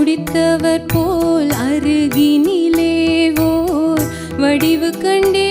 முடித்தவர் போல் அருகினிலே ஓர் வடிவு கண்டே